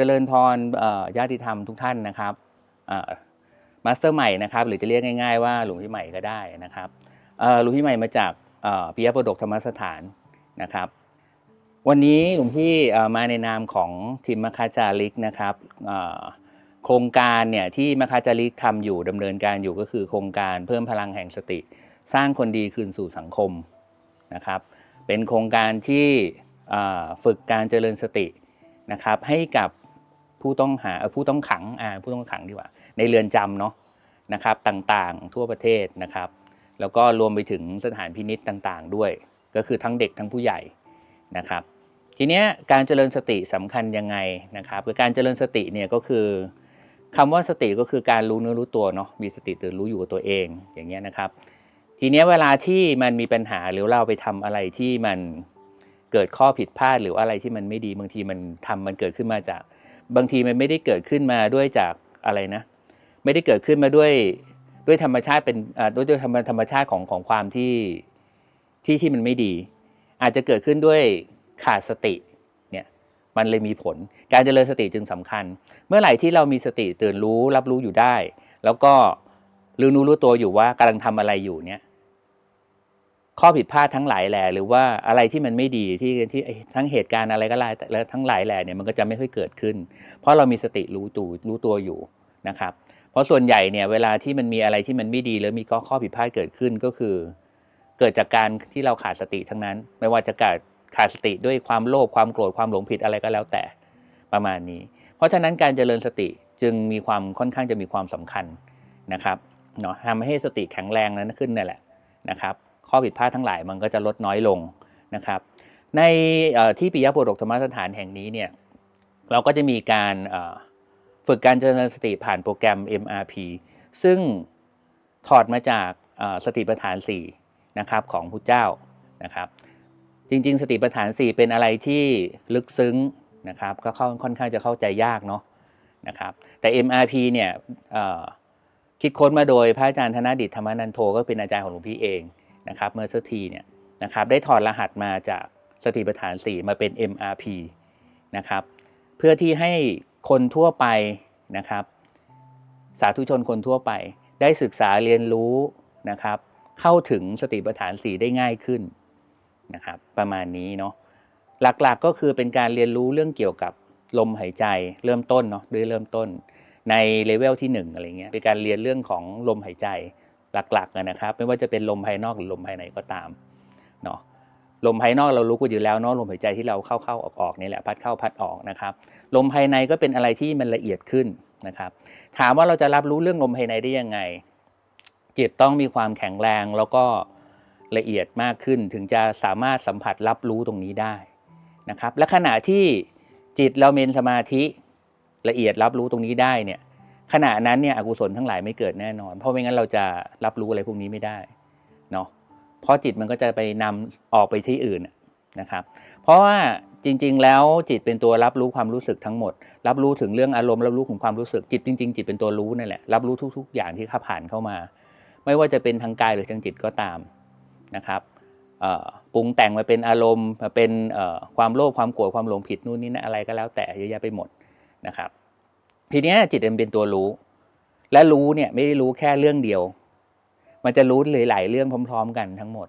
จริญพรญาติธรรมทุกท่านนะครับมาสเตอร์ใหม่นะครับหรือจะเรียกง่าย ๆ ว่าหลวงพี่ใหม่ก็ได้นะครับหลวงพี่ใหม่มาจากเอ่อปิยประดกธรรมสถานนะครับ วันนี้หลวงพี่มาในนามของทีมมคาจาริกนะครับโครงการเนี่ยที่มคาจาริกทำอยู่ดำเนินการอยู่ก็คือโครงการเพิ่มพลังแห่งสติ สร้างคนดีคืนสู่สังคมนะครับเป็นโครงการที่ฝึกการเจริญสตินะครับให้กับ ผู้ต้องหาผู้ต้องขังอ่าผู้ต้องขังดีกว่า ในเรือนจำเนาะนะครับต่างๆทั่วประเทศนะครับ แล้วก็รวมไปถึงสถานพินิษต่างๆ ด้วย ก็คือทั้งเด็กทั้งผู้ใหญ่นะครับ ทีเนี้ยการเจริญสติสำคัญยังไงนะครับคือการเจริญสติเนี่ยก็คือคำว่าสติก็คือการรู้เนื้อรู้ตัวเนาะมีสติตื่นรู้อยู่กับตัวเองอย่างเงี้ยนะครับ ทีเนี้ยเวลาที่มันมีปัญหาหรือเราไปทำอะไรที่มันเกิดข้อผิดพลาดหรืออะไรที่มันไม่ดีบางทีมันทำมันเกิดขึ้นมาจาก บางทีมันไม่ได้เกิดขึ้นมาด้วยจากอะไรนะ ไม่ได้เกิดขึ้นมาด้วยด้วยธรรมชาติเป็นด้วยด้วยธรรมธรรมชาติของของความที่ที่ที่มันไม่ดี อาจจะเกิดขึ้นด้วยขาดสติเนี่ยมันเลยมีผล การเจริญสติจึงสำคัญ เมื่อไหร่ที่เรามีสติตื่นรู้รับรู้อยู่ได้ แล้วก็รู้รู้รู้ตัวอยู่ว่ากำลังทำอะไรอยู่เนี่ย ข้อผิดพลาดทั้งหลายแหล่หรือว่าอะไรที่มันไม่ดีที่ที่ทั้งเหตุการณ์อะไรก็แล้วแล้วทั้งหลายแหล่เนี่ยมันก็จะไม่ค่อยเกิดขึ้น เพราะเรามีสติรู้ตัวรู้ตัวอยู่นะครับ เพราะส่วนใหญ่เนี่ยเวลาที่มันมีอะไรที่มันไม่ดีหรือมีข้อข้อผิดพลาดเกิดขึ้นก็คือ เกิดจากการที่เราขาดสติทั้งนั้น ไม่ว่าจะขาดขาดสติด้วยความโลภความโกรธความหลงผิดอะไรก็แล้วแต่ประมาณนี้ เพราะฉะนั้นการเจริญสติจึงมีความค่อนข้างจะมีความสำคัญนะครับเนาะทำให้สติแข็งแรงนั้นขึ้นนั่นแหละนะครับ ข้อผิดพลาดทั้งหลายมันก็จะลดน้อยลงนะครับในที่ปิยะโปรธรรมสถานแห่งนี้เนี่ยเราก็จะมีการฝึกการเจริญสติผ่านโปรแกรม MRP ซึ่งถอดมาจากสติปัฏฐาน4นะครับของพุทธเจ้านะครับจริงๆ สติปัฏฐาน 4 เป็นอะไรที่ลึกซึ้งนะครับก็เข้าค่อนข้างจะเข้าใจยากเนาะนะครับแต่ MRP เนี่ยคิดค้นมาโดยพระอาจารย์ธนดิษฐ์ธรรมนันโทก็เป็นอาจารย์ของหลวงพี่เอง นะครับเมื่อสักทีเนี่ยนะครับได้ถอดรหัสมาจากสติปัฏฐาน 4 มาเป็น MRP นะครับเพื่อที่ให้คนทั่วไปนะครับ สาธุชนคนทั่วไป ได้ศึกษาเรียนรู้นะครับ เข้าถึงสติปัฏฐาน 4 ได้ง่ายขึ้นนะครับประมาณนี้เนาะหลักๆก็คือเป็นการเรียนรู้เรื่องเกี่ยวกับลมหายใจเริ่มต้นเนาะด้วยเริ่มต้นในเลเวลที่1อะไรเงี้ยเป็นการเรียนเรื่องของลมหายใจ หลักๆนะครับ ไม่ว่าจะเป็นลมภายนอกหรือลมภายในก็ตามเนาะลมภายนอกเรารู้กันอยู่แล้วเนาะลมหายใจที่เราเข้าๆออกๆนี่แหละพัดเข้าพัดออกนะครับ ลมภายในก็เป็นอะไรที่มันละเอียดขึ้นนะครับ ถามว่าเราจะรับรู้เรื่องลมภายในได้ยังไง จิตต้องมีความแข็งแรงแล้วก็ละเอียดมากขึ้นถึงจะสามารถสัมผัสรับรู้ตรงนี้ได้นะครับ และขณะที่จิตเราเมนสมาธิละเอียดรับรู้ตรงนี้ได้เนี่ย ขณะนั้นเนี่ยอกุศลทั้งหลายไม่เกิดแน่นอน เพราะไม่งั้นเราจะรับรู้อะไรพวกนี้ไม่ได้เนาะเพราะจิตมันก็จะไปนำออกไปที่อื่นนะครับ เพราะว่าจริง ๆ แล้วจิตเป็นตัวรับรู้ความรู้สึกทั้งหมด รับรู้ถึงเรื่องอารมณ์รับรู้ถึงความรู้สึกจิตจริง ๆ จิตเป็นตัวรู้นั่นแหละรับรู้ทุก ๆ อย่างที่ข้าผ่านเข้ามา ไม่ว่าจะเป็นทางกายหรือทางจิตก็ตามนะครับปรุงแต่งมาเป็นอารมณ์มาเป็นความโลภความโกรธความหลงผิดนู่นนี่นะอะไรก็แล้วแต่เยอะแยะไปหมดนะครับ ทีเนี้ยจิตมันเป็นตัวรู้ และรู้เนี่ยไม่ได้รู้แค่เรื่องเดียว มันจะรู้หลายๆเรื่องพร้อม ๆ กันทั้งหมด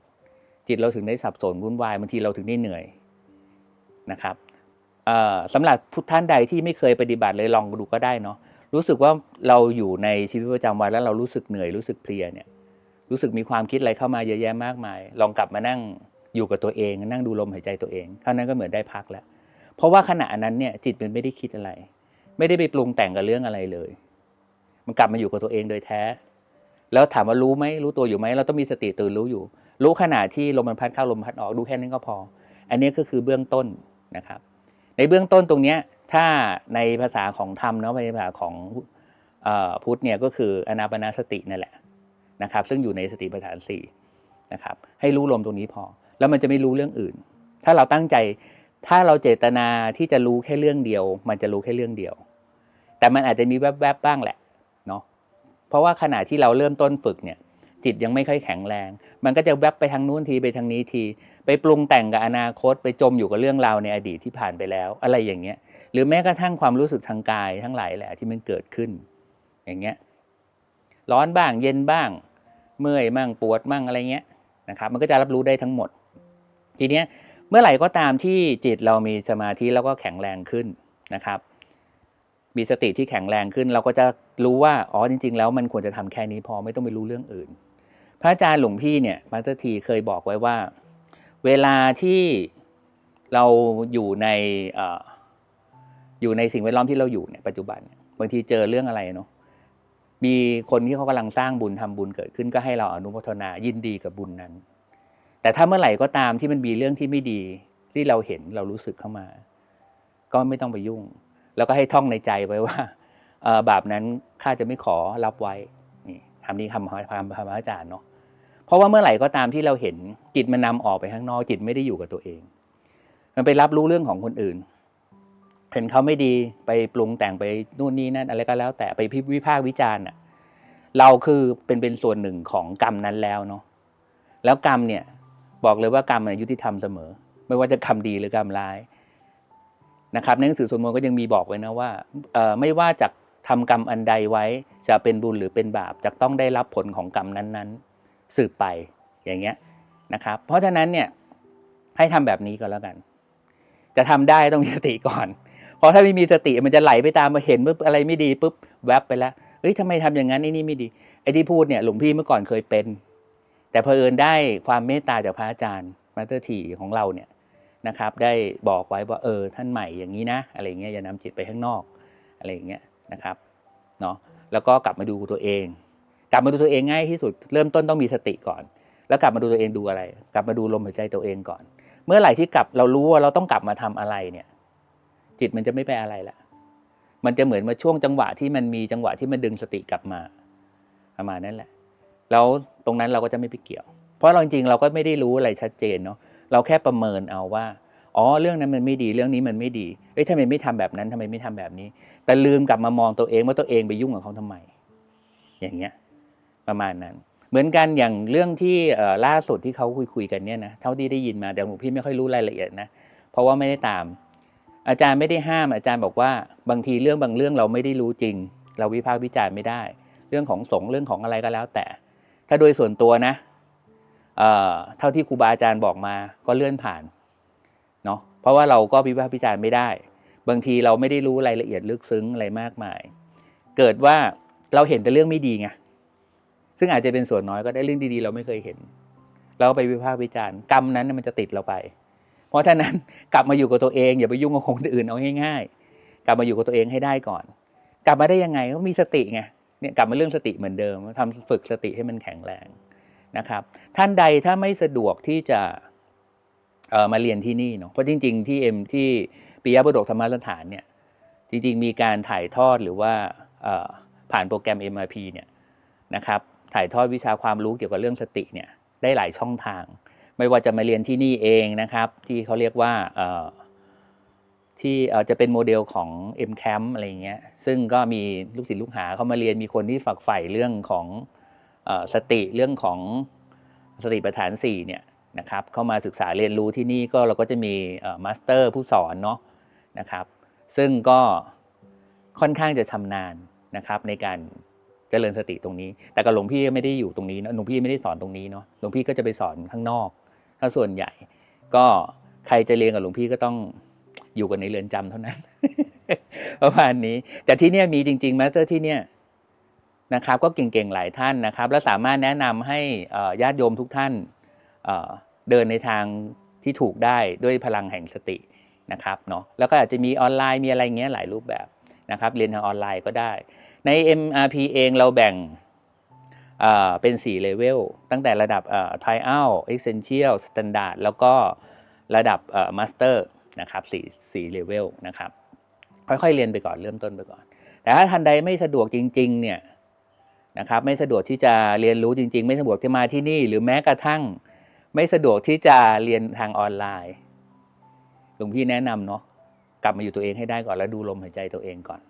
จิตเราถึงได้สับสนวุ่นวายบางทีเราถึงได้เหนื่อยนะครับสำหรับทุกท่านใดที่ไม่เคยปฏิบัติเลยลองดูก็ได้เนาะรู้สึกว่าเราอยู่ในชีวิตประจำวันแล้วเรารู้สึกเหนื่อยรู้สึกเพลียเนี่ย รู้สึกมีความคิดอะไรเข้ามาเยอะแยะมากมาย ลองกลับมานั่งอยู่กับตัวเอง นั่งดูลมหายใจตัวเองเท่านั้นก็เหมือนได้พักแล้ว เพราะว่าขณะนั้นเนี่ยจิตมันไม่ได้คิดอะไร ไม่ได้ไปปรุงแต่งกับเรื่องอะไรเลย มันกลับมาอยู่กับตัวเองโดยแท้ แล้วถามว่ารู้ไหมรู้ตัวอยู่ไหมเราต้องมีสติตื่นรู้อยู่ รู้ขณะที่ลมมันพัดเข้าลมพัดออกดูแค่นั้นก็พอ อันนี้ก็คือเบื้องต้นนะครับ ในเบื้องต้นตรงเนี้ยถ้าในภาษาของธรรมเนาะในภาษาของอพุทธเนี่ยก็คืออนาปนาสตินั่นแหละนะครับ ซึ่งอยู่ในสติปัฏฐานสี่นะครับ ให้รู้ลมตรงนี้พอ แล้วมันจะไม่รู้เรื่องอื่น ถ้าเราตั้งใจ ถ้าเราเจตนาที่จะรู้แค่เรื่องเดียว มันจะรู้แค่เรื่องเดียว แต่มันอาจจะมีแวบๆบ้างแหละเนาะเพราะว่าขณะที่เราเริ่มต้นฝึกเนี่ย จิตยังไม่ค่อยแข็งแรง มันก็จะแวบไปทางนู้นทีไปทางนี้ที ไปปรุงแต่งกับอนาคต ไปจมอยู่กับเรื่องราวในอดีตที่ผ่านไปแล้ว อะไรอย่างเงี้ย หรือแม้กระทั่งความรู้สึกทางกายทั้งหลายแหละที่มันเกิดขึ้น อย่างเงี้ยร้อนบ้างเย็นบ้าง เมื่อยมั่งปวดมั่งอะไรเงี้ยนะครับ มันก็จะรับรู้ได้ทั้งหมด ทีเนี้ย เมื่อไหร่ก็ตามที่จิตเรามีสมาธิแล้วก็แข็งแรงขึ้นนะครับ มีสติที่แข็งแรงขึ้น เราก็จะรู้ว่าอ๋อจริง ๆ แล้วมันควรจะทำแค่นี้พอไม่ต้องไปรู้เรื่องอื่น พระอาจารย์หลวงพี่เนี่ยมาสเตอร์ทีเคยบอกไว้ว่า เวลาที่เราอยู่ในออยู่ในสิ่งแวดล้อมที่เราอยู่เนี่ยปัจจุบันบางทีเจอเรื่องอะไรเนาะมีคนที่เขากำลังสร้างบุญทำบุญเกิดขึ้นก็ให้เราอนุโมทนายินดีกับบุญนั้น แต่ถ้าเมื่อไหร่ก็ตามที่มันมีเรื่องที่ไม่ดี ที่เราเห็นเรารู้สึกเข้ามา ก็ไม่ต้องไปยุ่ง แล้วก็ให้ท่องในใจไว้ว่าบาปนั้นข้าจะไม่ขอรับไว้นี่คำนี้คำคำคำพระอาจารย์เนาะเพราะว่าเมื่อไหร่ก็ตามที่เราเห็นจิตมันนำออกไปข้างนอกจิตไม่ได้อยู่กับตัวเอง มันไปรับรู้เรื่องของคนอื่น เห็นเขาไม่ดีไปปรุงแต่งไปนู่นนี่นั่นอะไรก็แล้ว แต่ไปพิวิพากษ์วิจารณ์อะเราคือเป็นเป็นส่วนหนึ่งของกรรมนั้นแล้วเนาะแล้วกรรมเนี่ย บอกเลยว่ากรรมเนี่ยยุติธรรมเสมอ ไม่ว่าจะกรรมดีหรือกรรมร้ายนะครับในหนังสือสวดมนต์ก็ยังมีบอกไว้นะว่าไม่ว่าจะทำกรรมอันใดไว้จะเป็นบุญหรือเป็นบาปจะต้องได้รับผลของกรรมนั้นๆ สืบไปอย่างเงี้ยนะครับ เพราะฉะนั้นเนี่ยให้ทำแบบนี้ก็แล้วกัน จะทำได้ต้องมีสติก่อน เพราะถ้าไม่มีสติมันจะไหลไปตามมาเห็นปุ๊บอะไรไม่ดีปุ๊บแวบไปแล้วเฮ้ยทำไมทำอย่างนั้นไอ้นี่ไม่ดีไอ้ที่พูดเนี่ยหลวงพี่เมื่อก่อนเคยเป็น แต่เพอเอิญได้ความเมตตาจากพระอาจารย์มาสเตอร์ทีของเราเนี่ยนะครับ ได้บอกไว้ว่าเออท่านใหม่อย่างนี้นะ อะไรเงี้ยอย่านำจิตไปข้างนอกอะไรอย่างเงี้ยนะครับเนาะแล้วก็กลับมาดูตัวเอง กลับมาดูตัวเองง่ายที่สุดเริ่มต้นต้องมีสติก่อน แล้วกลับมาดูตัวเองดูอะไร กลับมาดูลมหายใจตัวเองก่อน เมื่อไหร่ที่กลับเรารู้ว่าเราต้องกลับมาทำอะไรเนี่ย จิตมันจะไม่ไปอะไรละมันจะเหมือนมาช่วงจังหวะที่มันมีจังหวะที่มันดึงสติกลับมาประมาณนั้นแหละ แล้วตรงนั้นเราก็จะไม่ไปเกี่ยว เพราะเราจริงๆเราก็ไม่ได้รู้อะไรชัดเจนเนาะเราแค่ประเมินเอาว่าอ๋อเรื่องนั้นมันไม่ดีเรื่องนี้มันไม่ดีเอ้ยทำไมไม่ทำแบบนั้นทำไมไม่ทำแบบนี้ แต่ลืมกลับมามองตัวเองว่าตัวเองไปยุ่งกับเขาทำไม อย่างเงี้ยประมาณนั้น เหมือนกันอย่างเรื่องที่ล่าสุดที่เขาคุยคุยกันเนี่ยนะเท่าที่ได้ยินมาเดี๋ยวหลวงพี่ไม่ค่อยรู้รายละเอียดนะเพราะว่าไม่ได้ตาม อาจารย์ไม่ได้ห้าม อาจารย์บอกว่าบางทีเรื่องบางเรื่องเราไม่ได้รู้จริง เราวิพากษ์วิจารณ์ไม่ได้ เรื่องของสงเรื่องของอะไรก็แล้วแต่ ถ้าโดยส่วนตัวนะเอ่อเท่าที่ครูบาอาจารย์บอกมาก็เลื่อนผ่านเนาะเพราะว่าเราก็วิพากษ์วิจารณ์ไม่ได้ บางทีเราไม่ได้รู้รายละเอียดลึกซึ้งอะไรมากมาย เกิดว่าเราเห็นแต่เรื่องไม่ดีไงซึ่งอาจจะเป็นส่วนน้อยก็ได้เรื่องดีๆ เราไม่เคยเห็น เราก็ไปวิพากษ์วิจารณ์กรรมนั้นมันจะติดเราไป เพราะฉะนั้นกลับมาอยู่กับตัวเองอย่าไปยุ่งกับคนอื่นเอาง่ายๆกลับมาอยู่กับตัวเองให้ได้ก่อน กลับมาได้ยังไงก็มีสติไง เนี่ยกลับมาเรื่องสติเหมือนเดิมทำฝึกสติให้มันแข็งแรงนะครับ ท่านใดถ้าไม่สะดวกที่จะเออมาเรียนที่นี่เนาะเพราะจริง ๆ ที่เอ็มที่ปิยะบุตรธรรมสถานเนี่ยจริง ๆ มีการถ่ายทอดหรือว่าผ่านโปรแกรม MRP เนี่ยนะครับถ่ายทอดวิชาความรู้เกี่ยวกับเรื่องสติเนี่ยได้หลายช่องทาง ไม่ว่าจะมาเรียนที่นี่เองนะครับ ที่เขาเรียกว่า ที่จะเป็นโมเดลของ M Camp อะไรเงี้ยซึ่งก็มีลูกศิษย์ลูกหาเข้ามาเรียนมีคนที่ฝักใฝ่เรื่องของสติเรื่องของสติปัฏฐาน4เนี่ยนะครับเข้ามาศึกษาเรียนรู้ที่นี่ก็เราก็จะมีมาสเตอร์ผู้สอนเนาะนะครับ ซึ่งก็ค่อนข้างจะชำนาญนะครับในการเจริญสติตรงนี้ แต่กับหลวงพี่ไม่ได้อยู่ตรงนี้นะหลวงพี่ไม่ได้สอนตรงนี้เนาะหลวงพี่ก็จะไปสอนข้างนอก ถ้าส่วนใหญ่ ก็ใครจะเรียนกับหลวงพี่ก็ต้อง อยู่กันในเรือนจำเท่านั้นประมาณนี้ แต่ที่เนี่ยมีจริงๆมาสเตอร์ที่เนี่ยนะครับ ก็เก่งๆหลายท่านนะครับ และสามารถแนะนำให้ญาติโยมทุกท่านเดินในทางที่ถูกได้ด้วยพลังแห่งสตินะครับเนาะแล้วก็อาจจะมีออนไลน์มีอะไรเงี้ยหลายรูปแบบนะครับเรียนทางออนไลน์ก็ได้ ใน MRP เองเราแบ่งเป็น4เลเวลตั้งแต่ระดับเอ่อ Trial Essential Standard แล้วก็ระดับ Master นะครับ4 4เลเวลนะครับ ค่อยๆเรียนไปก่อนเริ่มต้นไปก่อน แต่ถ้าท่านใดไม่สะดวกจริง ๆ เนี่ยนะครับไม่สะดวกที่จะเรียนรู้จริง ๆ ไม่สะดวกที่มาที่นี่ หรือแม้กระทั่ง ไม่สะดวกที่จะเรียนทางออนไลน์หลวงพี่แนะนำเนาะกลับมาอยู่ตัวเองให้ได้ก่อนแล้วดูลมหายใจตัวเองก่อน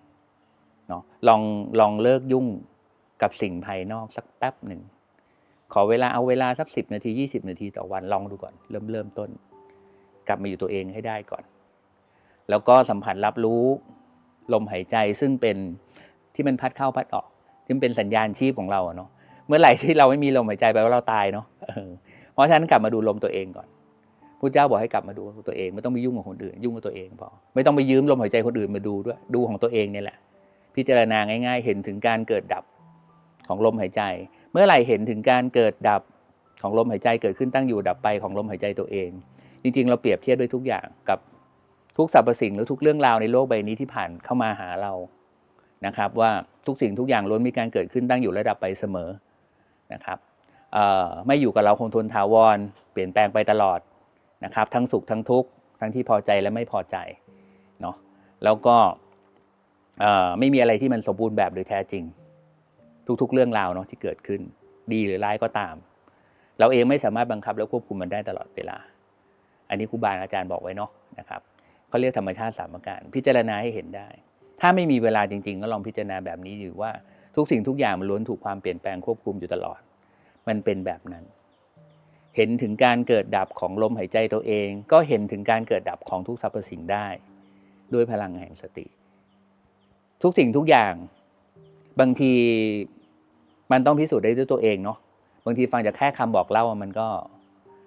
เนาะลองลองเลิกยุ่งกับสิ่งภายนอกสักแป๊บหนึ่งขอเวลาเอาเวลาสักสิบนาทียี่สิบนาทีต่อวันลองดูก่อน เริ่มเริ่มต้น กลับมาอยู่ตัวเองให้ได้ก่อน แล้วก็สัมผัสรับรู้ลมหายใจซึ่งเป็นที่มันพัดเข้าพัดออกซึ่งเป็นสัญญาณชีพของเราเนาะเมื่อไหร่ที่เราไม่มีลมหายใจแปลว่าเราตายเนาะเออเพราะฉะนั้นกลับมาดูลมตัวเองก่อนพระเจ้าบอกให้กลับมาดูตัวเองไม่ต้องไปยุ่งกับคนอื่น ยุ่งกับตัวเองพอไม่ต้องไปยืมลมหายใจคนอื่นมาดูด้วยดูของตัวเองเนี่ยแหละ พิจารณาง่าย ๆ เห็นถึงการเกิดดับของลมหายใจ เมื่อไหร่เห็นถึงการเกิดดับของลมหายใจเกิดขึ้นตั้งอยู่ดับไปของลมหายใจตัวเอง จริง ๆ เราเปรียบเทียบด้วยทุกอย่างกับทุกสรรพสิ่งหรือทุกเรื่องราวในโลกใบนี้ที่ผ่านเข้ามาหาเรานะครับ ว่าทุกสิ่งทุกอย่างล้วนมีการเกิดขึ้นตั้งอยู่และดับไปเสมอนะครับไม่อยู่กับเราคงทนถาวร เปลี่ยนแปลงไปตลอดนะครับ ทั้งสุขทั้งทุกข์ทั้งที่พอใจและไม่พอใจเนาะแล้วก็ไม่มีอะไรที่มันสมบูรณ์แบบหรือแท้จริง ทุกๆ เรื่องราวเนาะที่เกิดขึ้น ดีหรือร้ายก็ตาม เราเองไม่สามารถบังคับและควบคุมมันได้ตลอดเวลา อันนี้ครูบาอาจารย์บอกไว้เนาะนะครับเขาเรียกธรรมชาติสามประการ พิจารณาให้เห็นได้ ถ้าไม่มีเวลาจริง ๆ ก็ลองพิจารณาแบบนี้อยู่ว่าทุกสิ่งทุกอย่างมันล้วนถูกความเปลี่ยนแปลงควบคุมอยู่ตลอด มันเป็นแบบนั้น เห็นถึงการเกิดดับของลมหายใจตัวเอง ก็เห็นถึงการเกิดดับของทุกสรรพสิ่งได้ ด้วยพลังแห่งสติ ทุกสิ่งทุกอย่าง บางทีมันต้องพิสูจน์ได้ด้วยตัวเองเนาะบางทีฟังจากแค่คำบอกเล่ามันก็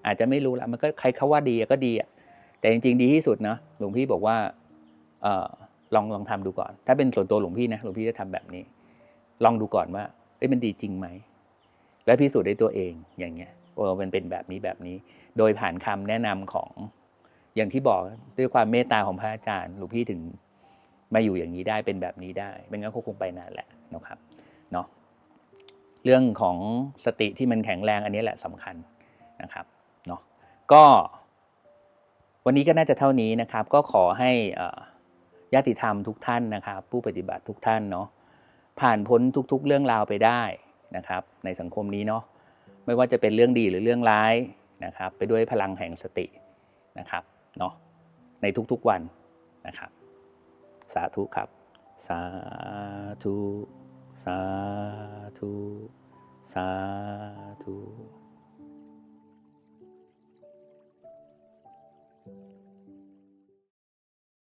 อาจจะไม่รู้ละมันก็ใครเขาว่าดีก็ดีอะแต่จริงๆดีที่สุดนะหลวงพี่บอกว่าเออลองลองทำดูก่อน ถ้าเป็นส่วนตัวหลวงพี่นะหลวงพี่จะทำแบบนี้ ลองดูก่อนว่าเอ้ยมันดีจริงไหมและพิสูจน์ได้ตัวเองอย่างเงี้ยว่ามันเป็นแบบนี้แบบนี้ โดยผ่านคำแนะนำของอย่างที่บอกด้วยความเมตตาของพระอาจารย์หลวงพี่ถึงมาอยู่อย่างนี้ได้เป็นแบบนี้ได้ไม่งั้นก็คงไปนานแหละนะครับเนาะเรื่องของสติที่มันแข็งแรงอันนี้แหละสำคัญนะครับ ก็วันนี้ก็น่าจะเท่านี้นะครับ ก็ขอให้ญาติธรรมทุกท่านนะครับ ผู้ปฏิบัติทุกท่านเนาะผ่านพ้นทุกๆ เรื่องราวไปได้นะครับ ในสังคมนี้เนาะไม่ว่าจะเป็นเรื่องดีหรือเรื่องร้ายนะครับ ไปด้วยพลังแห่งสตินะครับเนาะในทุกๆวันนะครับ สาธุครับ สาธุ สาธุ สาธุ